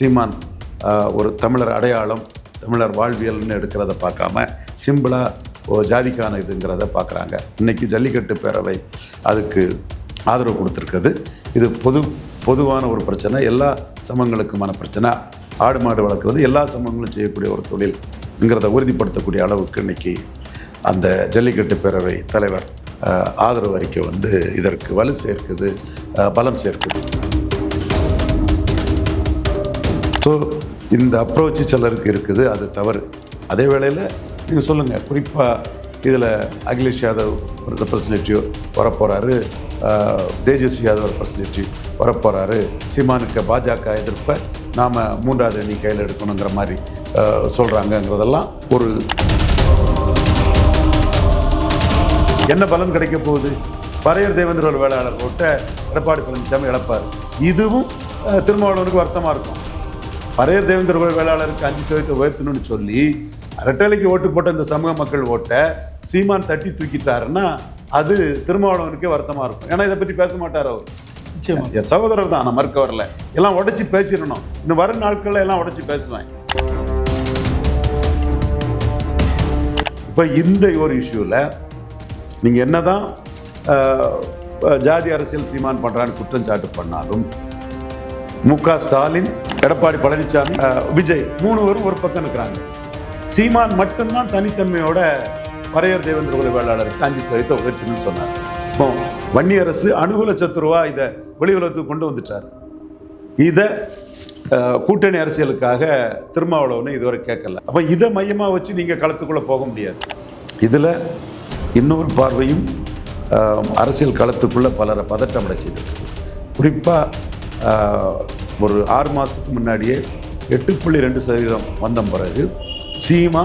சீமான் ஒரு தமிழர் அடையாளம் தமிழர் வாழ்வியல்னு எடுக்கிறத பார்க்காம சிம்பிளாக ஓ ஜாதிக்கான இதுங்கிறத பார்க்குறாங்க. இன்னைக்கு ஜல்லிக்கட்டு பேரவை அதுக்கு ஆதரவு கொடுத்துருக்குது. இது பொது பொதுவான ஒரு பிரச்சனை. எல்லா சமங்களுக்குமான பிரச்சனை. ஆடு மாடு வளர்க்குறது எல்லா சமங்களும் செய்யக்கூடிய ஒரு தொழில்ங்கிறத உறுதிப்படுத்தக்கூடிய அளவுக்கு இன்னைக்கு அந்த ஜல்லிக்கட்டு பேரவை தலைவர் ஆதரவு அறிக்கை வந்து இதற்கு வலு சேர்க்குது பலம் சேர்க்குது. ஸோ இந்த அப்ரோச் சிலருக்கு இருக்குது அது தவறு. அதே வேளையில் நீங்கள் சொல்லுங்கள் குறிப்பாக இதில் அகிலேஷ் யாதவ் ரெப்ரசன்டேட்டிவ் வரப்போகிறாரு தேஜஸ்வி யாதவ் ரெப்ரசன்டேட்டிவ் வரப்போகிறாரு சீமானுக்கு பாஜக எதிர்ப்பை நாம் மூன்றாவது அணி கையில் எடுக்கணுங்கிற மாதிரி சொல்கிறாங்கங்கிறதெல்லாம் ஒரு என்ன பலன் கிடைக்க போகுது? பறையர் தேவேந்திரோட வேளாளர் ஓட்ட எடப்பாடி பழனிசாமி இழப்பார். இதுவும் திருமாவளவனுக்கு வருத்தமாக இருக்கும். பறையர் தேவேந்திர குல வேளாளருக்கு அஞ்சு சதவீதத்தை உயர்த்தணும்னு சொல்லி ரெட்டலைக்கு ஓட்டு போட்ட இந்த சமூக மக்கள் ஓட்டை சீமான் தட்டி தூக்கிட்டாருன்னா அது திருமாவளவனுக்கே வருத்தமாக இருக்கும். ஏன்னா இதை பற்றி பேச மாட்டார் அவர். என் சகோதரர் தான் நான் மறுக்க வரல. எல்லாம் உடைச்சி பேசிடணும். இன்னும் வரும் நாட்களில் எல்லாம் உடைச்சி பேசுவேன். இப்போ இந்த ஒரு இஷ்யூவில் நீங்கள் என்னதான் அஹ், ஜாதி அரசியல் சீமான் பண்ணுறான்னு குற்றச்சாட்டு பண்ணாலும் மு க ஸ்டாலின் எடப்பாடி பழனிசாமி விஜய் மூணு பேரும் ஒரு பக்கம் இருக்கிறாங்க. சீமான் மட்டும்தான் தனித்தன்மையோட பறையர் தேவேந்திர குல வேளாளர் காஞ்சி சதவீதத்தை உயர்த்தணும்னு சொன்னார். இப்போ வன்னி அரசு அனுகூல சத்துருவா இதை வெளி உலகத்துக்கு கொண்டு வந்துட்டார். இதை கூட்டணி அரசியலுக்காக திருமாவளவனை இதுவரை கேட்கல. அப்போ இதை மையமாக வச்சு நீங்கள் களத்துக்குள்ளே போக முடியாது. இதில் இன்னொரு பார்வையும் அரசியல் களத்துக்குள்ளே பலரை பதட்டம் அடைச்சிது. குறிப்பாக ஒரு ஆறு மாதத்துக்கு முன்னாடியே எட்டு புள்ளி ரெண்டு சதவீதம் வந்த பிறகு சீமா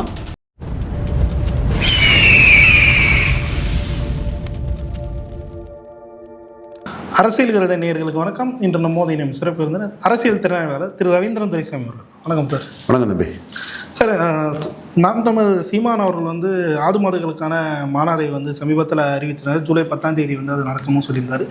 அரசியல் கருத நேயர்களுக்கு வணக்கம். இன்று நம்மோது இனம் சிறப்பு விருந்தினர் அரசியல் திறனாய்வாளர் திரு ரவீந்திரன் துரைசாமி அவர்கள். வணக்கம் சார். வணக்கம் தம்பி. சார் நாம் தமிழ் சீமான் அவர்கள் வந்து ஆடு மாதங்களுக்கான மாநாதை வந்து சமீபத்தில் அறிவித்திருந்தார் ஜூலை பத்தாம் தேதி வந்து அது நடக்கணும்னு சொல்லியிருந்தார்.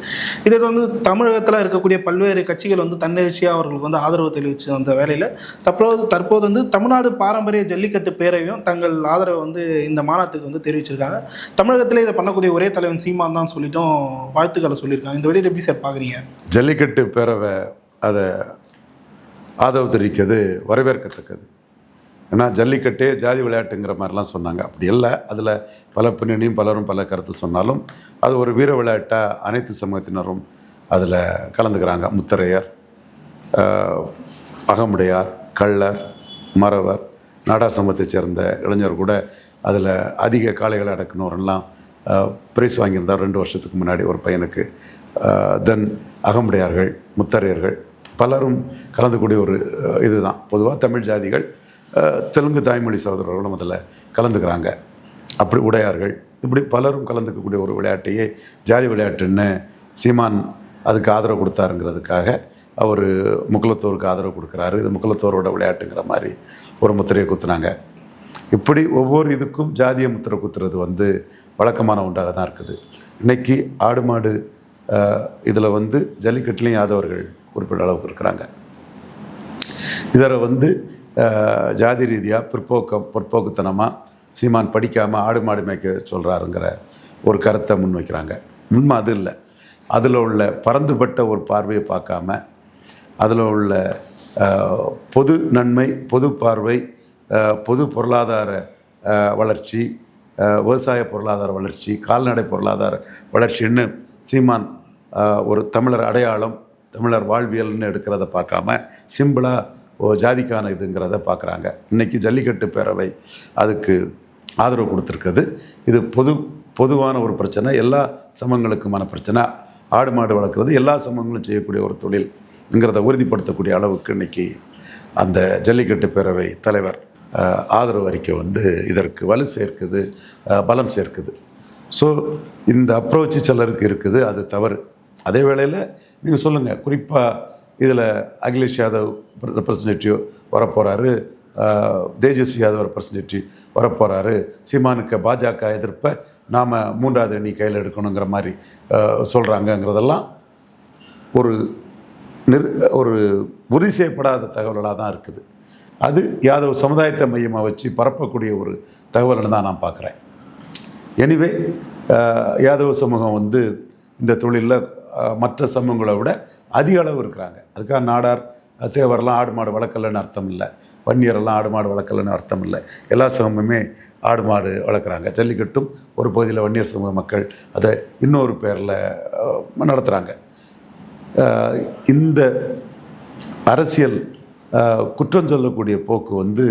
இதை வந்து தமிழகத்தில் இருக்கக்கூடிய பல்வேறு கட்சிகள் வந்து தன்னெழுச்சியாக அவர்களுக்கு வந்து ஆதரவு தெரிவித்து வந்த வேலையில் தற்போது தற்போது வந்து தமிழ்நாடு பாரம்பரிய ஜல்லிக்கட்டு பேரவையும் தங்கள் ஆதரவை வந்து இந்த மாநாட்டுக்கு வந்து தெரிவிச்சிருக்காங்க. தமிழகத்திலே இதை பண்ணக்கூடிய ஒரே தலைவன் சீமான் தான் சொல்லிட்டும் வாழ்த்துக்களை சொல்லியிருக்காங்க. இந்த விதத்தை எப்படி சார் பார்க்குறீங்க ஜல்லிக்கட்டு பேரவை அதை ஆதரவு தெரிவிக்கிறது வரவேற்கத்தக்கது. ஏன்னா ஜல்லிக்கட்டே ஜாதி விளையாட்டுங்கிற மாதிரிலாம் சொன்னாங்க. அப்படி இல்லை. அதில் பல பின்னணியும் பலரும் பல கருத்து சொன்னாலும் அது ஒரு வீர விளையாட்டாக அனைத்து சமூகத்தினரும் அதில் கலந்துக்கிறாங்க. முத்தரையர் அகமுடையார் கள்ளர் மறவர் நாடா சமூகத்தைச் சேர்ந்த இளைஞர் கூட அதில் அதிக காளைகளை அடக்குனவரெல்லாம் பிரைஸ் வாங்கியிருந்தார். ரெண்டு வருஷத்துக்கு முன்னாடி ஒரு பையனுக்கு. தென் அகமுடையார்கள் முத்தரையர்கள் பலரும் கலந்துக்கூடிய ஒரு இதுதான். பொதுவாக தமிழ் ஜாதிகள் தெலுங்கு தாய்மொழி சகோதரர்களும் அதில் கலந்துக்கிறாங்க. அப்படி உடையார்கள். இப்படி பலரும் கலந்துக்கக்கூடிய ஒரு விளையாட்டையே ஜாதி விளையாட்டுன்னு சீமான் அதுக்கு ஆதரவு கொடுத்தாருங்கிறதுக்காக அவர் முக்குலத்தோருக்கு ஆதரவு கொடுக்குறாரு. இது முக்குலத்தோரோட விளையாட்டுங்கிற மாதிரி ஒரு முத்திரையை குத்துனாங்க. இப்படி ஒவ்வொரு இதுக்கும் ஜாதிய முத்திரை குத்துறது வந்து வழக்கமான ஒன்றாக தான் இருக்குது. இன்றைக்கி ஆடு மாடு இதில் வந்து ஜல்லிக்கட்டுலேயும் யாதவர்கள் குறிப்பிட்ட அளவுக்கு இருக்கிறாங்க. இதில் வந்து ஜாதி ரீதியாக பிற்போக்கம் பிற்போக்குத்தனமாக சீமான் படிக்காமல் ஆடு மாடு மேய்க்க சொல்கிறாருங்கிற ஒரு கருத்தை முன்வைக்கிறாங்க உண்மை அது இல்லை. அதில் உள்ள பறந்துபட்ட ஒரு பார்வையை பார்க்காம அதில் உள்ள பொது நன்மை பொது பார்வை பொது பொருளாதார வளர்ச்சி விவசாய பொருளாதார வளர்ச்சி கால்நடை பொருளாதார வளர்ச்சின்னு சீமான் ஒரு தமிழர் அடையாளம் தமிழர் வாழ்வியல்னு எடுக்கிறத பார்க்காம சிம்பிளாக ஜாதிக்கான இதுங்கிறத பார்க்குறாங்க. இன்றைக்கி ஜல்லிக்கட்டு பேரவை அதுக்கு ஆதரவு கொடுத்துருக்குது. இது பொது பொதுவான ஒரு பிரச்சனை. எல்லா சமங்களுக்குமான பிரச்சனை. ஆடு மாடு வளர்க்குறது எல்லா சமங்களும் செய்யக்கூடிய ஒரு தொழில்ங்கிறத உறுதிப்படுத்தக்கூடிய அளவுக்கு இன்றைக்கி அந்த ஜல்லிக்கட்டு பேரவை தலைவர் ஆதரவு அறிக்கை வந்து இதற்கு வலு சேர்க்குது பலம் சேர்க்குது. ஸோ இந்த அப்ரோச் சிலருக்கு இருக்குது. அது தவறு. அதே வேளையில் நீங்கள் சொல்லுங்கள் குறிப்பாக இதில் அகிலேஷ் யாதவ் ரெப்ரசன்டேட்டிவ் வரப்போகிறாரு தேஜஸ்வி யாதவ் ரெப்ரசன்டேட்டிவ் வரப்போகிறாரு சீமானுக்கு பாஜக எதிர்ப்பை நாம் மூன்றாவது எண்ணி கையில் எடுக்கணுங்கிற மாதிரி சொல்கிறாங்கங்கிறதெல்லாம் ஒரு நிர் ஒரு உறுதி செய்யப்படாத தகவல்களாக தான் இருக்குது. அது யாதவ் சமுதாயத்தை மையமாக வச்சு பரப்பக்கூடிய ஒரு தகவல்னு தான் நான் பார்க்குறேன். எனிவே யாதவ சமூகம் வந்து இந்த தொழிலில் மற்ற சமூகங்களை விட அதிக அளவு இருக்கிறாங்க. அதுக்காக நாடார் தேவரெல்லாம் ஆடு மாடு வளர்க்கலன்னு அர்த்தம் இல்லை. வன்னியரெல்லாம் ஆடு மாடு வளர்க்கலன்னு அர்த்தம் இல்லை. எல்லா சமூகமுமே ஆடு மாடு வளர்க்குறாங்க. ஜல்லிக்கட்டும் ஒரு பகுதியில் வன்னியர் சமூக மக்கள் அதை இன்னொரு பேரில் நடத்துகிறாங்க இந்த அரசியல் குற்றம் சொல்லக்கூடிய போக்கு வந்து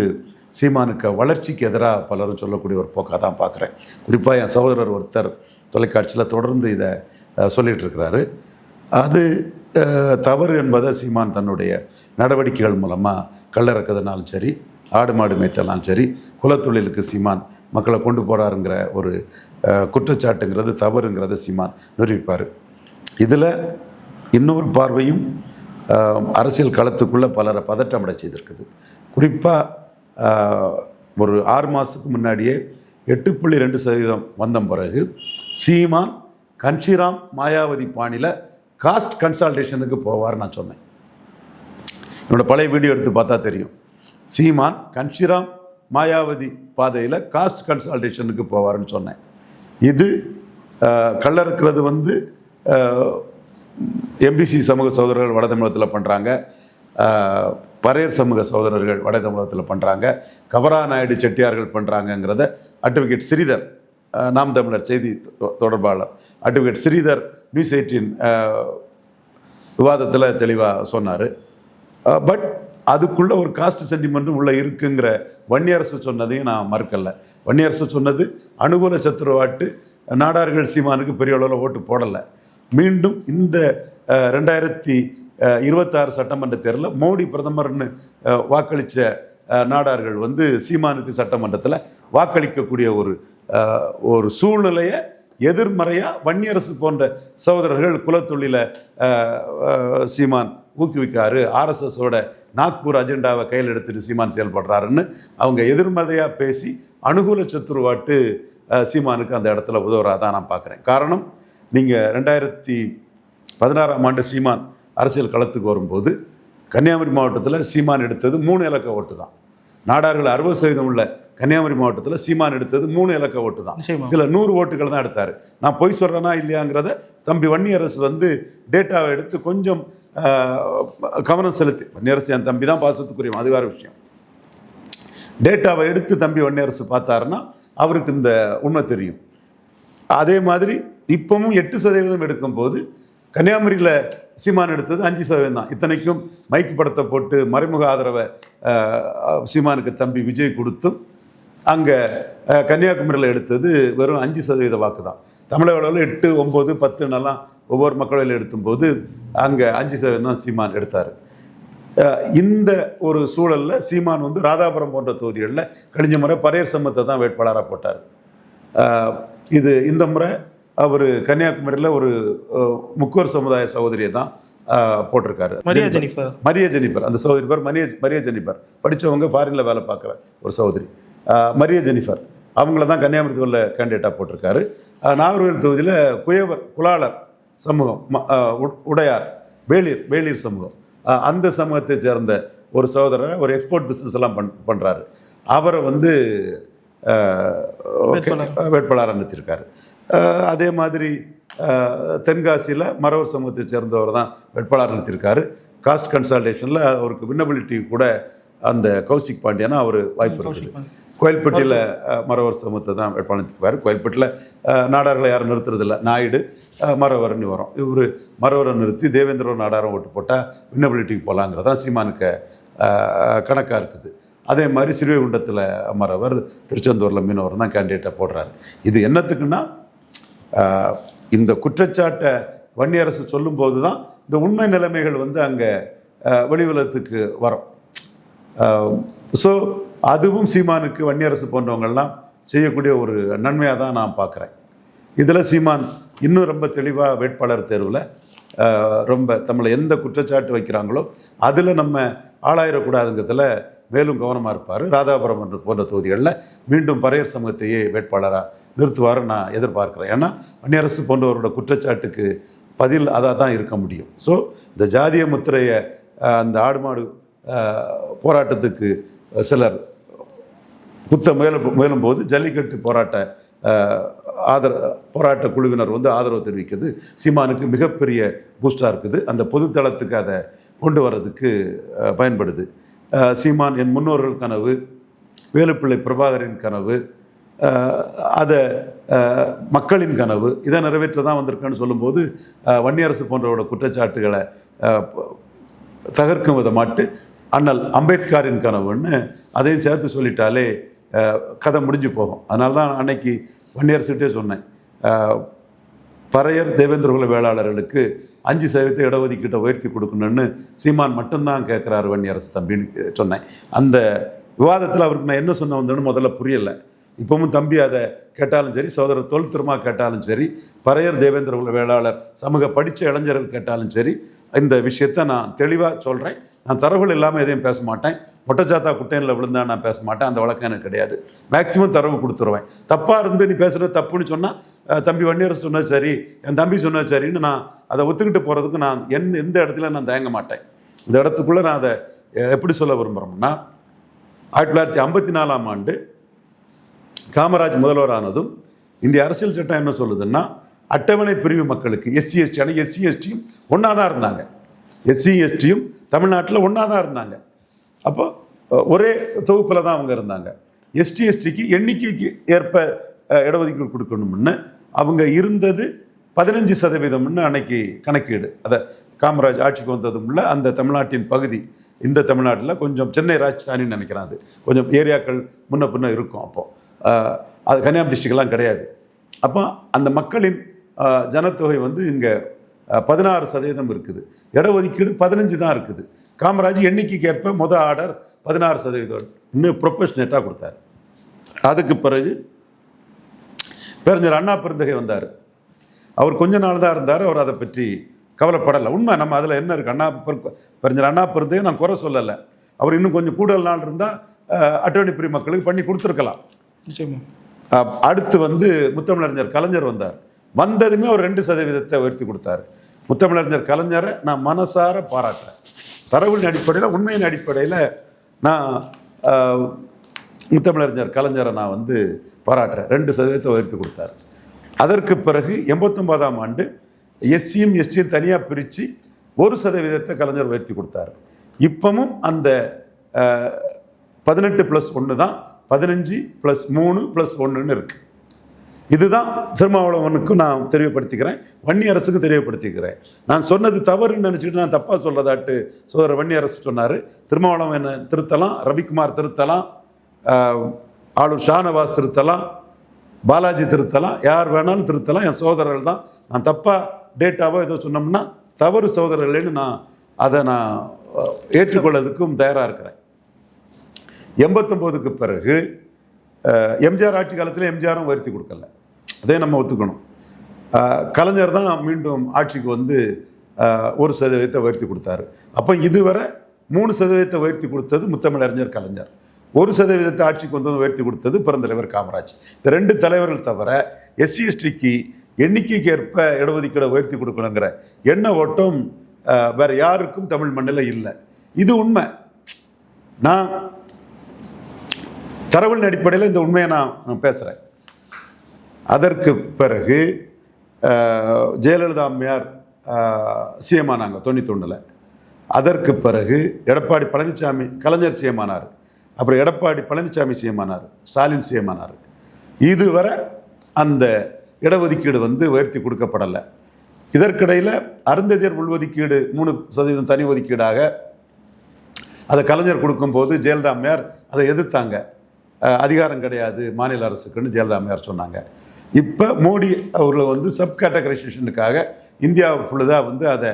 சீமானுக்கு வளர்ச்சிக்கு எதிராக பலரும் சொல்லக்கூடிய ஒரு போக்காக தான் பார்க்குறேன். குறிப்பாக என் சகோதரர் ஒருத்தர் தொலைக்காட்சியில் தொடர்ந்து இதை சொல்லிகிட்டு இருக்கிறாரு. அது தவறு என்பதை சீமான் தன்னுடைய நடவடிக்கைகள் மூலமாக கல்லறக்கிறதுனாலும் சரி ஆடு மாடு மேய்த்தலாம் சரி குலத்தொழிலுக்கு சீமான் மக்களை கொண்டு போகிறாருங்கிற ஒரு குற்றச்சாட்டுங்கிறது தவறுங்கிறத சீமான் நிரூபிப்பார். இதில் இன்னொரு பார்வையும் அரசியல் களத்துக்குள்ளே பலரை பதட்டமடை செய்திருக்குது. குறிப்பாக ஒரு ஆறு மாதத்துக்கு முன்னாடியே எட்டு புள்ளி ரெண்டு சதவீதம் வந்த பிறகு சீமான் கன்ஷிராம் மாயாவதி பாணியில் காஸ்ட் கன்சால்டேஷனுக்கு போவார் நான் சொன்னேன். என்னோட பழைய வீடியோ எடுத்து பார்த்தா தெரியும். சீமான் கன்ஷிராம் மாயாவதி பாதையில் காஸ்ட் கன்சல்டேஷனுக்கு போவார்னு சொன்னேன். இது அஹ், கள்ளறுக்கிறது வந்து எம்பிசி சமூக சகோதரர்கள் வட தமிழகத்தில் பண்ணுறாங்க பரையர் சமூக சகோதரர்கள் வட தமிழகத்தில் பண்ணுறாங்க கவரா நாயுடு செட்டியார்கள் பண்ணுறாங்கங்கிறத அட்வொகேட் ஸ்ரீதர் நாம் தமிழர் செய்தி தொ- தொடர்பாளர் அட்வொகேட் ஸ்ரீதர் நியூஸ் எயிட்டின் விவாதத்தில் தெளிவாக சொன்னார். பட் அதுக்குள்ள ஒரு காஸ்ட் சென்டிமெண்ட்டும் உள்ளே இருக்குங்கிற வன்னியரசு சொன்னதையும் நான் மறக்கலை. வன்னியரசு சொன்னது அனுகூல சத்துருவாட்டு நாடார்கள் சீமானுக்கு பெரிய அளவில் ஓட்டு போடலை. மீண்டும் இந்த ரெண்டாயிரத்தி இருபத்தாறு சட்டமன்ற தேர்தலில் மோடி பிரதமர்னு வாக்களித்த நாடார்கள் வந்து சீமானுக்கு சட்டமன்றத்தில் வாக்களிக்கக்கூடிய ஒரு ஒரு சூழ்நிலையை எதிர்மறையாக வன்னியரசு போன்ற சகோதரர்கள் குலத்தொழில சீமான் ஊக்குவிக்காரு. ஆர்எஸ்எஸோட நாக்பூர் அஜெண்டாவை கையில் எடுத்துட்டு சீமான் செயல்படுறாருன்னு அவங்க எதிர்மறையாக பேசி அனுகூல சத்துருவாட்டு சீமானுக்கு அந்த இடத்துல உதவுறதான் நான் பார்க்குறேன். காரணம் நீங்கள் ரெண்டாயிரத்தி பதினாறாம் ஆண்டு சீமான் அரசியல் களத்துக்கு வரும்போது கன்னியாகுமரி மாவட்டத்தில் சீமான் எடுத்தது மூணு இலக்க ஓட்டு தான். நாடார்கள் அறுபது சதவீதம் உள்ள கன்னியாகுமரி மாவட்டத்தில் சீமான் எடுத்தது மூணு இலக்க ஓட்டு தான். சில நூறு ஓட்டுகள் தான் எடுத்தார். நான் பொய் சொல்கிறேனா இல்லையாங்கிறத தம்பி வன்னியரசு வந்து டேட்டாவை எடுத்து கொஞ்சம் கவனம் செலுத்தி. வன்னியரசு என் தம்பி தான் பாசத்துக்குரிய அது வேறு விஷயம். டேட்டாவை எடுத்து தம்பி வன்னியரசு பார்த்தாருன்னா அவருக்கு இந்த உண்மை தெரியும். அதே மாதிரி இப்பவும் எட்டு சதவீதம் எடுக்கும்போது கன்னியாகுமரியில் சீமான் எடுத்தது அஞ்சு சதவீதம் தான். இத்தனைக்கும் மைக்கு படத்தை போட்டு மறைமுக ஆதரவை சீமானுக்கு தம்பி விஜய் கொடுத்தும் அங்கே கன்னியாகுமரியில் எடுத்தது வெறும் அஞ்சு சதவீத வாக்கு தான் தமிழக அளவில் எட்டு ஒம்பது பத்துன்னெல்லாம் ஒவ்வொரு மக்களில் எடுத்தும்போது அங்கே அஞ்சு சதவீதம் தான் சீமான் எடுத்தார். இந்த ஒரு சூழலில் சீமான் வந்து ராதாபுரம் போன்ற தொகுதிகளில் கழிஞ்ச முறை பரையர் சமத்தை தான் வேட்பாளராக போட்டார். இது இந்த முறை அவர் கன்னியாகுமரியில் ஒரு முக்கோர் சமுதாய சகோதரியை தான் போட்டிருக்காரு. Maria Jennifer. Maria Jennifer. அந்த சகோதரி பேர் மரிய மரிய ஜெனிஃபர். படித்தவங்க ஃபாரினில் வேலை பார்க்குற ஒரு சகோதரி. Maria Jennifer. அவங்கள தான் கன்னியாகுமரி கேண்டிடேட்டாக போட்டிருக்காரு. நாகர்கோவில் தொகுதியில் குயவர் குலாளர் சமூகம் உடையார் வேளிர் வேளிர் சமூகம். அந்த சமூகத்தை சேர்ந்த ஒரு சகோதரரை ஒரு எக்ஸ்போர்ட் பிஸ்னஸ் எல்லாம் பண் பண்ணுறாரு அவரை வந்து. வேட்பாளராக நிறுத்தியிருக்காரு அஹ், அதே மாதிரி தென்காசியில் மறவர் சமூகத்தை சேர்ந்தவர் தான் வேட்பாளர் நிறுத்தியிருக்காரு காஸ்ட் கன்சல்டேஷனில் அவருக்கு வின்னபிலிட்டி கூட அந்த கௌசிக் பாண்டியனா அவர் வாய்ப்பு இருக்குது. கோயில்பட்டியில் மறவர் சமூகத்தை தான் வேட்பாளர் கோயில்பட்டியில் நாடார்களை யாரும் நிறுத்துறதில்ல. நாயுடு அஹ், மறவர்னு வரும். இவர் மறவரை நிறுத்தி தேவேந்திர நாடாரம் ஓட்டு போட்டால் வின்னபிலிட்டிக்கு போகலாங்கிறதான் சீமானுக்கு கணக்காக இருக்குது. அதே மாதிரி சிறுவைகுண்டத்தில் மறவர் திருச்செந்தூரில் மீனவர் தான் கேண்டிடேட்டை போடுறாரு. இது என்னத்துக்குன்னா இந்த குற்றச்சாட்டை வன்னியரசு சொல்லும்போது தான் இந்த உண்மை நிலைமைகள் வந்து அங்கே வெளிவலத்துக்கு வரும். ஸோ அதுவும் சீமானுக்கு வன்னியரசு போன்றவங்கள்லாம் செய்யக்கூடிய ஒரு நன்மையாக தான் நான் பார்க்குறேன். இதில் சீமான் இன்னும் ரொம்ப தெளிவாக வேட்பாளர் தேர்வில் ரொம்ப தமிழை எந்த குற்றச்சாட்டு வைக்கிறாங்களோ அதில் நம்ம ஆளாயிடக்கூடாதுங்கிறதுல மேலும் கவனமாக இருப்பார். ராதாபுரம் போன்ற தொகுதிகளில் மீண்டும் பறையர் சமூகத்தையே வேட்பாளராக நிறுத்துவார் நான் எதிர்பார்க்குறேன். ஏன்னா வன்னியரசு போன்றவரோட குற்றச்சாட்டுக்கு பதில் அதாக தான் இருக்க முடியும். ஸோ இந்த ஜாதிய முத்திரையை அந்த ஆடு மாடு போராட்டத்துக்கு சிலர் குத்த முயல முயலும்போது ஜல்லிக்கட்டு போராட்ட ஆதர போராட்ட குழுவினர் வந்து ஆதரவு தெரிவிக்கிறது சீமானுக்கு மிகப்பெரிய பூஸ்டாக இருக்குது. அந்த பொதுத்தளத்துக்கு அதை கொண்டு வர்றதுக்கு பயன்படுது. சீமான் என் முன்னோர்கள் கனவு வேலுப்பிள்ளை பிரபாகரின் கனவு அதை மக்களின் கனவு இதை நிறைவேற்ற தான் வந்திருக்கேன்னு சொல்லும்போது வன்னியரசு போன்றவோட குற்றச்சாட்டுகளை தகர்க்கும் விதமாட்டு அண்ணல் அம்பேத்கரின் கனவுன்னு அதையும் சேர்த்து சொல்லிட்டாலே கதை முடிஞ்சு போகும். அதனால தான் அன்னைக்கு வன்னியரசுகிட்டே சொன்னேன். பறையர் தேவேந்திரகுல வேளாளர்களுக்கு அஞ்சு சதவீதத்தை இடஒதுக்கீட்டை உயர்த்தி கொடுக்கணும்னு சீமான் மட்டும்தான் கேட்குறாரு வன்னியரசு தம்பின்னு சொன்னேன். அந்த விவாதத்தில் அவருக்கு நான் என்ன சொன்ன வந்தேன்னு முதல்ல புரியலை. இப்பவும் தம்பி அதை கேட்டாலும் சரி சகோதரர் தொல் திருமா கேட்டாலும் சரி பறையர் தேவேந்திரகுல வேளாளர் சமூக படித்த இளைஞர்கள் கேட்டாலும் சரி இந்த விஷயத்தை நான் தெளிவாக சொல்கிறேன் நான் தரவுகள் இல்லாமல் எதையும் பேச மாட்டேன். மொட்டச்சாத்தா குட்டையில் விழுந்தா நான் பேச மாட்டேன் அந்த வழக்கம் எனக்கு கிடையாது. மேக்ஸிமம் தரவு கொடுத்துருவேன். தப்பாக இருந்து நீ பேசுகிறது தப்புன்னு சொன்னால் தம்பி வன்னியர் சொன்னது சரி என் தம்பி சொன்னது சரின்னு நான் அதை ஒத்துக்கிட்டு போகிறதுக்கு நான் என் எந்த இடத்துல நான் தயங்க மாட்டேன். இந்த இடத்துக்குள்ளே நான் அதை எப்படி சொல்ல விரும்புகிறோம்னா ஆயிரத்தி தொள்ளாயிரத்தி ஐம்பத்தி நாலாம் ஆண்டு காமராஜ் முதல்வரானதும் இந்திய அரசியல் சட்டம் என்ன சொல்லுதுன்னா அட்டவணை பிரிவு மக்களுக்கு எஸ்சி எஸ்டி ஆனால் எஸ்சி எஸ்டியும் ஒன்றா தான் இருந்தாங்க. எஸ்சி எஸ்டியும் தமிழ்நாட்டில் ஒன்றா தான் இருந்தாங்க. அப்போ ஒரே தொகுப்பில் தான் அவங்க இருந்தாங்க. எஸ்டி எஸ்டிக்கு எண்ணிக்கைக்கு ஏற்ப இடஒதுக்கீடு கொடுக்கணும்னு அவங்க இருந்தது பதினஞ்சு சதவீதம்னு அன்னைக்கு கணக்கீடு. அதை காமராஜ் ஆட்சிக்கு வந்ததும் அந்த தமிழ்நாட்டின் பகுதி இந்த தமிழ்நாட்டில் கொஞ்சம் சென்னை ராஜ்தானின்னு நினைக்கிறேன் அது. கொஞ்சம் ஏரியாக்கள் முன்ன பின்ன இருக்கும் அப்போது அது கன்னியாகுமரி டிஸ்ட்ரிக்ட்லாம் கிடையாது. அப்போ அந்த மக்களின் ஜனத்தொகை வந்து இங்கே பதினாறு சதவீதம் இருக்குது. இடஒதுக்கீடு பதினஞ்சு தான் இருக்குது. காமராஜ் எண்ணிக்கைக்கு ஏற்ப முத ஆர்டர் பதினாறு சதவீதம். இன்னும் ப்ரொபோஷனேட்டாக கொடுத்தாரு. அதுக்கு பிறகு பேரஞ்சர் அண்ணா பெருந்தகை வந்தார். அவர் கொஞ்ச நாள் தான் இருந்தார் அவர் அதை பற்றி கவலைப்படலை. உண்மை நம்ம அதில் என்ன இருக்குது அண்ணா பெரு- பேரஞ்சர் அண்ணா பெருந்தகை நான் குறை சொல்லலை. அவர் இன்னும் கொஞ்சம் கூடுதல் நாள் இருந்தால் அட்டவணை பிரி மக்களுக்கு பண்ணி கொடுத்துருக்கலாம். அடுத்து வந்து முத்தமிழறிஞர் கலைஞர் வந்தார். வந்ததுமே ஒரு ரெண்டு சதவீதத்தை உயர்த்தி கொடுத்தாரு. முத்தமிழறிஞர் கலைஞரை நான் மனசார பாராட்டுறேன். தரவின் அடிப்படையில் உண்மையின் அடிப்படையில் நான் முத்தமிழறிஞர் கலைஞரை நான் வந்து பாராட்டுறேன். ரெண்டு சதவீதத்தை உயர்த்தி கொடுத்தார். அதற்கு பிறகு எண்பத்தொன்பதாம் ஆண்டு எஸ்சியும் எஸ்டியும் தனியாக பிரித்து ஒரு சதவீதத்தை கலைஞர் உயர்த்தி கொடுத்தாரு. இப்பவும் அந்த பதினெட்டு ப்ளஸ் ஒன்று தான் பதினஞ்சு ப்ளஸ் மூணு ப்ளஸ் ஒன்றுன்னு இருக்குது இதுதான் திருமாவளவனுக்கு நான் தெரியப்படுத்திக்கிறேன். வன்னி அரசுக்கு தெரியப்படுத்திக்கிறேன். நான் சொன்னது தவறுன்னு நினச்சிட்டு நான் தப்பாக சொல்கிறதாட்டு சோதரர் வன்னி அரசு சொன்னார். திருமாவளவன் என்ன திருத்தலாம் ரவிக்குமார் திருத்தலாம் ஆளுர் ஷானவாஸ் திருத்தலாம் பாலாஜி திருத்தலாம் யார் வேணாலும் திருத்தலாம் என் சோதரர்கள் தான். நான் தப்பாக டேட்டாவோ ஏதோ சொன்னோம்னா தவறு சோதரர்கள்னு நான் அதை நான் ஏற்றுக்கொள்வதுக்கும் ஏற்றுக்கொள்ளதுக்கும் தயாராக இருக்கிறேன். எண்பத்தொம்போதுக்கு பிறகு எம்ஜிஆர் ஆட்சி காலத்தில் எம்ஜிஆரும் வருத்தி கொடுக்கல. அதே நம்ம ஒத்துக்கணும். கலைஞர் தான் மீண்டும் ஆட்சிக்கு வந்து ஒரு சதவீதத்தை உயர்த்தி கொடுத்தாரு. அப்போ இதுவரை மூணு சதவீதத்தை உயர்த்தி கொடுத்தது முத்தமிழறிஞர் கலைஞர். ஒரு சதவீதத்தை ஆட்சிக்கு வந்து உயர்த்தி கொடுத்தது பிறந்தலைவர் காமராஜ். இந்த ரெண்டு தலைவர்கள் தவிர எஸ்சி எஸ்டிக்கு எண்ணிக்கைக்கு ஏற்ப இடஒதுக்கீடை உயர்த்தி கொடுக்கணுங்கிற எண்ண ஓட்டம் வேறு வேற யாருக்கும் தமிழ் மண்ணில் இல்லை. இது உண்மை. நான் தரவின் அடிப்படையில் இந்த உண்மையை நான் பேசுகிறேன் அதற்கு பிறகு ஜெயலலிதா அம்மையார் சிஎம் ஆனாங்க தொண்ணூத்தொன்னில் அதற்கு பிறகு எடப்பாடி பழனிசாமி கலைஞர் சிஎம் ஆனார் அப்புறம் எடப்பாடி பழனிசாமி சிஎம் ஆனார் ஸ்டாலின் சிஎம் ஆனார் இதுவரை அந்த இடஒதுக்கீடு வந்து உயர்த்தி கொடுக்கப்படலை. இதற்கிடையில் அருந்ததியர் உள்ஒதுக்கீடு மூணு சதவீதம் தனி ஒதுக்கீடாக அதை கலைஞர் கொடுக்கும்போது ஜெயலலிதா அம்மையார் அதை எதிர்த்தாங்க. அதிகாரம் கிடையாது மாநில அரசுக்குன்னு ஜெயலலிதா அம்மையார் சொன்னாங்க. இப்போ மோடி அவர்களை வந்து சப் கேட்டகரைசேஷனுக்காக இந்தியா ஃபுல்லாக வந்து அதை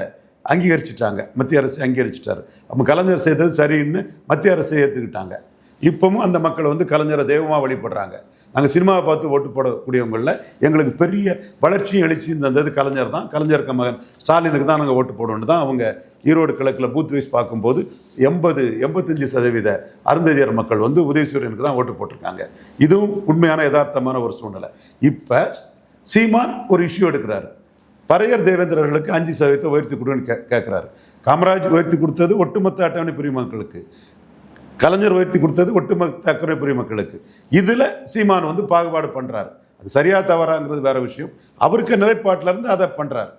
அங்கீகரிச்சிட்டாங்க. மத்திய அரசு அங்கீகரிச்சிட்டாரு. அப்போ கலைஞர் செய்தது சரின்னு மத்திய அரசு ஏற்றுக்கிட்டாங்க இப்போவும் அந்த மக்கள் வந்து கலைஞரை தெய்வமாக வழிபடுறாங்க. நாங்கள் சினிமாவை பார்த்து ஓட்டு போடக்கூடியவங்களில் எங்களுக்கு பெரிய வளர்ச்சியும் எழுச்சியும் தந்தது கலைஞர் தான். கலைஞருக்கு மகன் ஸ்டாலினுக்கு தான் நாங்கள் ஓட்டு போடணும்னு தான் அவங்க ஈரோடு கிழக்கில் பூத் வைஸ் பார்க்கும்போது எண்பது எண்பத்தஞ்சு சதவீத அருந்ததியர் மக்கள் வந்து உதயசூரியனுக்கு தான் ஓட்டு போட்டிருக்காங்க. இதுவும் உண்மையான யதார்த்தமான ஒரு சூழ்நிலை. இப்போ சீமான் ஒரு இஷ்யூ எடுக்கிறாரு. பறையர் தேவேந்திரர்களுக்கு அஞ்சு சதவீதத்தை உயர்த்தி கொடுன்னு கே கேட்குறாரு காமராஜ் உயர்த்தி கொடுத்தது ஒட்டுமொத்த அட்டவணை பிரிவு மக்களுக்கு. கலைஞர் உயர்த்தி கொடுத்தது ஒட்டுமொத்த அக்கறைப்புரிய மக்களுக்கு. இதில் சீமான் வந்து பாகுபாடு பண்ணுறாரு அது சரியா தவறாங்கிறது வேற விஷயம். அவருக்கு நிலைப்பாட்டில் இருந்து அதை பண்ணுறார்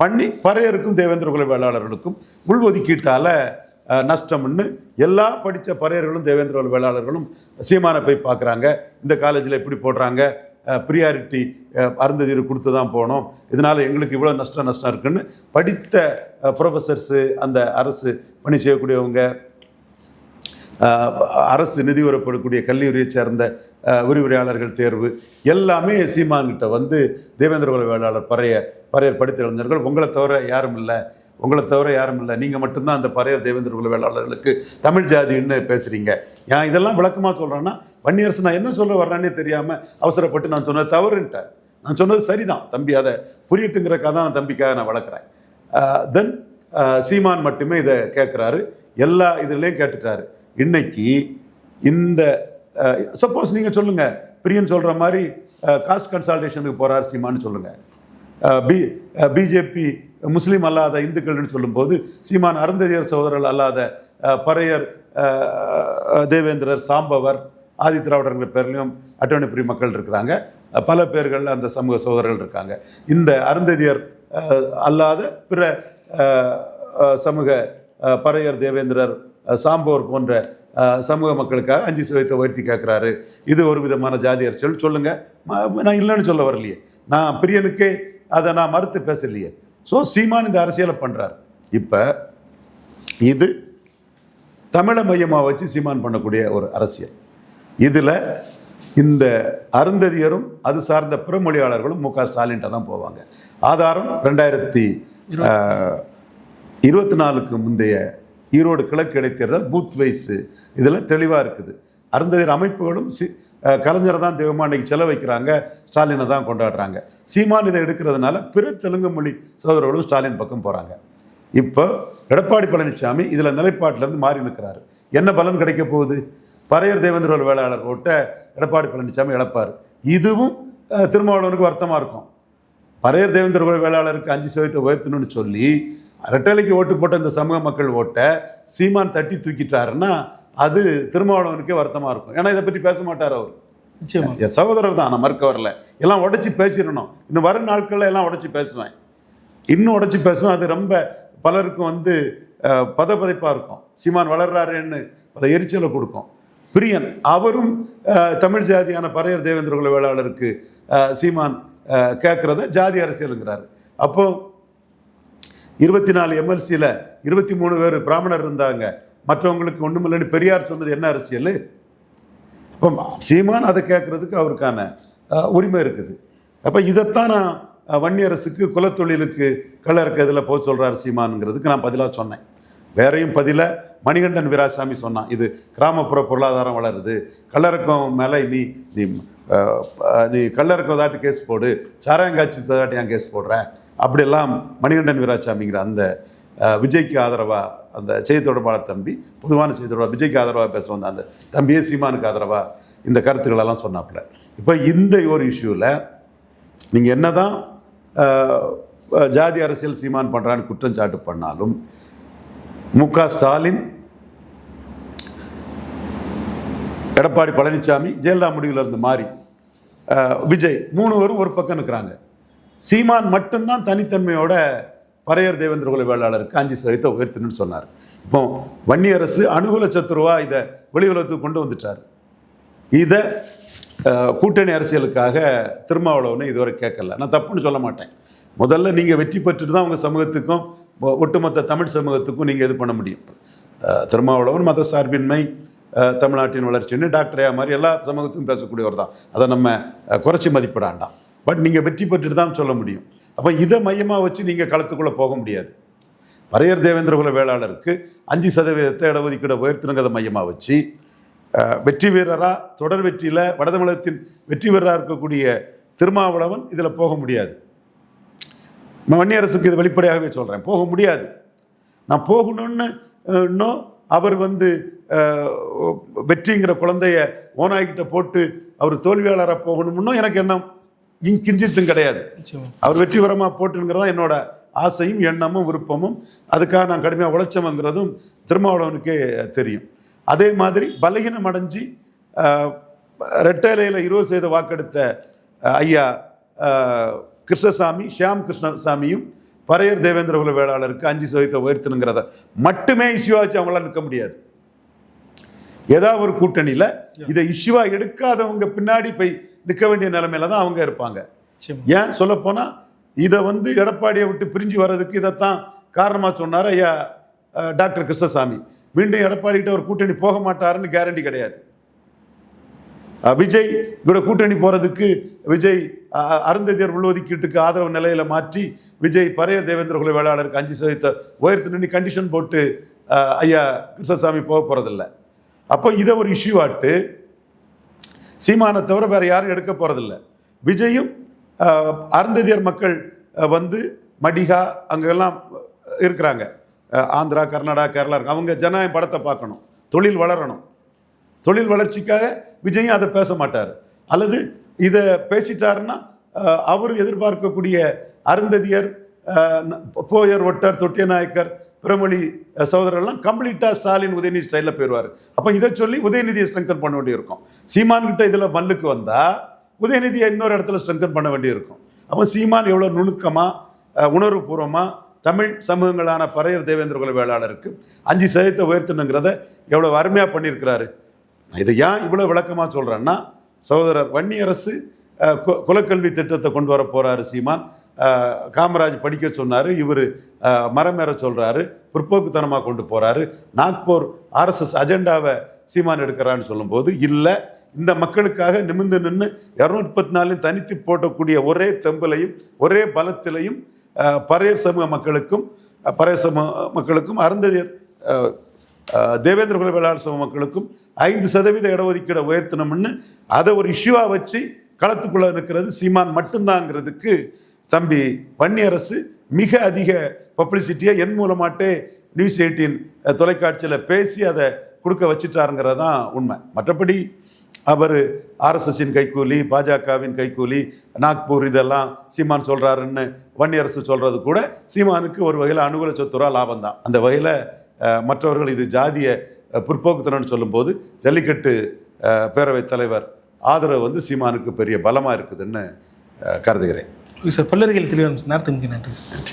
பண்ணி பறையருக்கும் தேவேந்திர குல வேளாளர்களுக்கும் உள்ஒதுக்கீட்டால் நஷ்டம்னு எல்லா படித்த பறையர்களும் தேவேந்திர குல வேளாளர்களும் சீமானை போய் பார்க்குறாங்க இந்த காலேஜில் எப்படி போடுறாங்க. ப்ரியாரிட்டி அருந்ததியர் கொடுத்து தான் போனோம். இதனால் எங்களுக்கு இவ்வளோ நஷ்டம் நஷ்டம் இருக்குன்னு படித்த ப்ரொஃபஸர்ஸு அந்த அரசு பணி செய்யக்கூடியவங்க அரசு நிதி உறப்படக்கூடிய கல்லூரியை சேர்ந்த விரிவுரையாளர்கள் தேர்வு எல்லாமே சீமான்கிட்ட வந்து தேவேந்திர குல வேளாளர் பறைய பறையர் படித்த உங்களை தவிர யாரும் இல்லை. உங்களை தவிர யாரும் இல்லை. நீங்கள் மட்டும்தான் அந்த பறையர் தேவேந்திர குல வேளாளர்களுக்கு தமிழ் ஜாதின்னு பேசுகிறீங்க ஏன் இதெல்லாம் விளக்கமாக சொல்கிறேன்னா வன்னியரசு நான் என்ன சொல்ல வர்றேன்னே தெரியாமல் அவசரப்பட்டு நான் சொன்னது தவறுன்ட்டார். நான் சொன்னது சரிதான். தம்பி அதை புரியட்டுங்கிறக்காக தான் நான் தம்பிக்காக நான் வளர்க்குறேன். தென் சீமான் மட்டுமே இதை கேட்குறாரு. எல்லா இதுலேயும் கேட்டுட்டாரு. இன்னைக்கு இந்த சப்போஸ் நீங்கள் சொல்லுங்கள் பிரியன் சொல்கிற மாதிரி காஸ்ட் கன்சல்டேஷனுக்கு போகிறார் சீமான்னு சொல்லுங்கள் பி பிஜேபி முஸ்லீம் அல்லாத இந்துக்கள்னு சொல்லும்போது சீமான் அருந்ததியர் சகோதரர்கள் அல்லாத பறையர் தேவேந்திரர் சாம்பவர் ஆதித்ராவிடர்கள் பேர்லையும் அட்டவணை மக்கள் இருக்கிறாங்க. பல பேர்கள் அந்த சமூக சகோதரர்கள் இருக்காங்க. இந்த அருந்ததியர் அல்லாத பிற சமூக பறையர் தேவேந்திரர் சாம்போர் போன்ற சமூக மக்களுக்காக அஞ்சு சதவீதத்தை உயர்த்தி கேட்குறாரு. இது ஒரு விதமான ஜாதி அரசியல். சொல்லுங்கள் நான் இல்லைன்னு சொல்ல வரலையே. நான் பிரியனுக்கே அதை நான் மறுத்து பேசலையே. ஸோ சீமான் இந்த அரசியலை பண்ணுறார் இப்போ இது தமிழை மையமாக வச்சு சீமான் பண்ணக்கூடிய ஒரு அரசியல். இதில் இந்த அருந்ததியரும் அது சார்ந்த பிற மொழியாளர்களும் மு க ஸ்டாலின்ட்ட தான் போவாங்க. ஆதாரம் ரெண்டாயிரத்தி இருபத்தி நாலுக்கு முந்தைய ஈரோடு கிழக்கு இடைத்தேர்தல் பூத் வைஸ் இதில் தெளிவாக இருக்குது. அருந்ததியர் அமைப்புகளும் சி கலைஞரை தான் தெய்வமாக இன்றைக்கி செல வைக்கிறாங்க. ஸ்டாலினை தான் கொண்டாடுறாங்க. சீமான் இதை எடுக்கிறதுனால பிற தெலுங்கு மொழி சகோதரர்களும் ஸ்டாலின் பக்கம் போகிறாங்க இப்போ எடப்பாடி பழனிசாமி இதில் நிலைப்பாட்டிலேருந்து மாறி நிற்கிறாரு. என்ன பலன் கிடைக்க போகுது? பறையர் தேவேந்திர வேளாளர் ஓட்ட எடப்பாடி பழனிசாமி இழப்பார். இதுவும் திருமாவளவனுக்கு வருத்தமாக இருக்கும். பறையர் தேவேந்திர வேளாளருக்கு அஞ்சு சதவீதத்தை உயர்த்தணும்னு சொல்லி ரெட்டலைக்கு ஓட்டு போட்ட இந்த சமூக மக்கள் ஓட்டை சீமான் தட்டி தூக்கிட்டாருன்னா அது திருமாவளவனுக்கே வருத்தமாக இருக்கும். ஏன்னா இதை பற்றி பேச மாட்டார் அவர். நிச்சயமா. என் சகோதரர் தான் நான் மறுக்க வரல. எல்லாம் உடச்சி பேசிடணும். இன்னும் வரும் நாட்களில் எல்லாம் உடச்சி பேசுவேன். இன்னும் உடச்சி பேசுவேன். அது ரொம்ப பலருக்கும் வந்து அஹ், பதபதைப்பா இருக்கும். சீமான் வளர்றாருன்னு பல எரிச்சலை கொடுக்கும். பிரியன் அவரும் தமிழ் ஜாதியான பறையர் தேவேந்திர குல வேளாளருக்கு சீமான் கேட்குறத ஜாதி அரசியலுங்கிறாரு. அப்போ இருபத்தி நாலு எம்எல்சியில் இருபத்தி மூணு பேர் பிராமணர் இருந்தாங்க. மற்றவங்களுக்கு ஒன்றும் இல்லைன்னு பெரியார் சொன்னது என்ன அரசியல்? இப்போ சீமான் அதை கேட்குறதுக்கு அவருக்கான உரிமை இருக்குது. அப்போ இதைத்தான் நான் வன்னியரசுக்கு குலத்தொழிலுக்கு கலருக்கு இதில் போக சொல்கிறார் சீமானுங்கிறதுக்கு நான் பதிலாக சொன்னேன். வேறையும் பதில மணிகண்டன் வீராசாமி சொன்னான். இது கிராமப்புற பொருளாதாரம் வளருது. கல்லறக்கம் மேலே நீ நீ கல்லறக்கம் நீ தாட்டி கேஸ் போடு. சாராயங்காட்சி தாட்டி ஏன் கேஸ் போடுறேன் அப்படியெல்லாம் மணிகண்டன் வீராசாமிங்கிற அந்த விஜய்க்கு ஆதரவாக அந்த செய்தி தொடர்பாளர் தம்பி பொதுவான செய்தி தொடர்பாளர் விஜய்க்கு ஆதரவாக பேச வந்த அந்த தம்பியே சீமானுக்கு ஆதரவாக இந்த கருத்துக்களெல்லாம் சொன்னாப்புல. இப்போ இந்த ஒரு இஷ்யூவில் நீங்கள் என்ன தான் ஜாதி அரசியல் சீமான் பண்ணுறான்னு குற்றஞ்சாட்டு பண்ணாலும் மு க ஸ்டாலின் எடப்பாடி பழனிசாமி ஜெயலலிதா முடிவில் இருந்து மாறி விஜய் மூணு பேரும் ஒரு பக்கம் இருக்கிறாங்க சீமான் மட்டும்தான் தனித்தன்மையோட பறையர் தேவேந்திர குல வேளாளருக்கு அஞ்சு சதவீதத்தை உயர்த்தணும்னு சொன்னார். இப்போ வன்னியரசு அனுகூல சத்துருவா இதை வெளி உலகத்துக்கு கொண்டு வந்துட்டார். இதை கூட்டணி அரசியலுக்காக திருமாவளவனை இதுவரை கேட்கல. நான் தப்புன்னு சொல்ல மாட்டேன். முதல்ல நீங்கள் வெற்றி பெற்றுட்டு தான் உங்கள் சமூகத்துக்கும் ஒட்டுமொத்த தமிழ் சமூகத்துக்கும் நீங்கள் இது பண்ண முடியும். திருமாவளவன் மத சார்பின்மை தமிழ்நாட்டின் வளர்ச்சின்னு டாக்டர் மாதிரி எல்லா சமூகத்துக்கும் பேசக்கூடியவர் தான். அதை நம்ம குறைச்சி மதிப்பிடாண்டாம் பட் நீங்கள் வெற்றி பெற்றுட்டு தான் சொல்ல முடியும். அப்போ இதை மையமாக வச்சு நீங்கள் களத்துக்குள்ளே போக முடியாது. வரையர் தேவேந்திரகுல வேளாளருக்கு அஞ்சு சதவீதத்தை இடஒதுக்கீடு உயர்த்தினுங்கிறத மையமாக வச்சு வெற்றி வீரராக தொடர் வெற்றியில் வடதமிழகத்தின் வெற்றி வீரராக இருக்கக்கூடிய திருமாவளவன் இதில் போக முடியாது. நான் வன்னியரசுக்கு இது வெளிப்படையாகவே சொல்கிறேன் போக முடியாது. நான் போகணும்னு இன்னும் அவர் வந்து வெற்றிங்கிற குழந்தைய ஓனாய்கிட்ட போட்டு அவர் தோல்வியாளராக போகணும்னும் எனக்கு எண்ணம். இங் கிஞ்சித்தும் கிடையாது. அவர் வெற்றிகரமாக போட்டுங்கிறதா என்னோட ஆசையும் எண்ணமும் விருப்பமும். அதுக்காக நான் கடுமையாக உழைச்சவங்கிறதும் திருமாவளவனுக்கே தெரியும். அதே மாதிரி பலகீனம் அடைஞ்சு ரெட்டேலையில் இருபது சதவீத வாக்கெடுத்த ஐயா கிருஷ்ணசாமி ஷியாம் கிருஷ்ணசாமியும் பரையர் தேவேந்திர குல வேளாளருக்கு அஞ்சு சதவீதத்தை உயர்த்தணுங்கிறத மட்டுமே இஷ்யூ வச்சு அவங்களால நிற்க முடியாது. ஏதாவது ஒரு கூட்டணியில் இதை இஷ்யூவா எடுக்காதவங்க பின்னாடி போய் நிற்க வேண்டிய நிலைமையில தான் அவங்க இருப்பாங்க. ஏன் சொல்லப்போனால் இதை வந்து எடப்பாடியை விட்டு பிரிஞ்சு வர்றதுக்கு இதைத்தான் காரணமாக சொன்னார் ஐயா டாக்டர் கிருஷ்ணசாமி. மீண்டும் எடப்பாடிகிட்ட ஒரு கூட்டணி போக மாட்டாருன்னு கேரண்டி கிடையாது. விஜய் கூட கூட்டணி போகிறதுக்கு விஜய் அருந்ததியர் உள்ஒதுக்கீட்டுக்கு ஆதரவு நிலையில் மாற்றி விஜய் பரைய தேவேந்திர குல வேளாளருக்கு அஞ்சு சதவீதத்தை உயர்த்து நின்று கண்டிஷன் போட்டு ஐயா கிருஷ்ணசாமி போக போகிறதில்ல அப்போ இதை ஒரு இஷ்யூ ஆட்டு சீமானை தவிர வேறு யாரும் எடுக்க போகிறதில்ல விஜயும் அருந்ததியர் மக்கள் வந்து மடிகா அங்கெல்லாம் இருக்கிறாங்க. ஆந்திரா கர்நாடகா கேரளா இருக்கு. அவங்க ஜனநாயக படத்தை பார்க்கணும். தொழில் வளரணும். தொழில் வளர்ச்சிக்காக விஜயும் அதை பேச மாட்டார். அல்லது இதை பேசிட்டாருன்னா அவர் எதிர்பார்க்கக்கூடிய அருந்ததியர் போயர் ஒட்டர் தொட்டிய நாயக்கர் பிரமொழி சகோதரர்லாம் கம்ப்ளீட்டாக ஸ்டாலின் உதயநிதி ஸ்டைலில் போயிடுவார் அப்போ இதை சொல்லி உதயநிதியை ஸ்ட்ரெங்தன் பண்ண வேண்டியிருக்கும். சீமான் கிட்ட இதில் மல்லுக்கு வந்தால் உதயநிதியை இன்னொரு இடத்துல ஸ்ட்ரெங்தன் பண்ண வேண்டியிருக்கும். அப்போ சீமான் எவ்வளோ நுணுக்கமாக உணர்வுபூர்வமாக தமிழ் சமூகங்களான பறையர் தேவேந்திர குல வேளாளருக்கு அஞ்சு சதவீதத்தை உயர்த்தணுங்கிறத எவ்வளோ அருமையாக பண்ணியிருக்கிறாரு. இதை ஏன் இவ்வளோ விளக்கமாக சொல்கிறேன்னா சகோதரர் வன்னியரசு கு- குலக்கல்வி திட்டத்தை கொண்டு வர போகிறாரு சீமான். காமராஜ் படிக்க சொன்னார் இவர் மரமேற சொல்கிறாரு பிற்போக்குத்தனமாக கொண்டு போகிறாரு நாக்பூர் ஆர்எஸ்எஸ் அஜெண்டாவை சீமான் எடுக்கிறான்னு சொல்லும்போது இல்லை இந்த மக்களுக்காக நிமிர்ந்து நின்று இரநூத்தி முப்பத்தி நாலையும் தனித்து போட்டக்கூடிய ஒரே தெம்பலையும் ஒரே பலத்திலையும் அஹ், பறையர் சமூக மக்களுக்கும் அஹ், பறையர் சமூக மக்களுக்கும் அருந்ததியர் தேவேந்திர குல வேளாளர் சமூக மக்களுக்கும் ஐந்து சதவீத இடஒதுக்கீடை உயர்த்தணும்னு அதை ஒரு இஷ்யூவாக வச்சு களத்துக்குள்ளே நிற்கிறது சீமான் மட்டும்தாங்கிறதுக்கு தம்பி வன்னியரசு மிக அதிக பப்ளிசிட்டியை என் மூலமாட்டே நியூஸ் எயிட்டீன் தொலைக்காட்சியில் பேசி அதை கொடுக்க வச்சிட்டாருங்கிறது தான் உண்மை. மற்றபடி அவர் ஆர்எஸ்எஸ்ஸின் கைக்கூலி பாஜகவின் கைக்கூலி நாக்பூர் இதெல்லாம் சீமான் சொல்கிறாருன்னு வன்னியரசு சொல்கிறது கூட சீமானுக்கு ஒரு வகையில் அனுகூல சொத்துரா லாபம் தான் அந்த வகையில் மற்றவர்கள் இது ஜாதிய பிற்போக்குத்தனம்னு சொல்லும்போது ஜல்லிக்கட்டு பேரவைத் தலைவர் ஆதரவு வந்து சீமானுக்கு பெரிய பலமாக இருக்குதுன்னு கருதுகிறேன். சார் பல்லறிகள் தெளிவாக நேரத்துக்கு மிக நன்றி சார்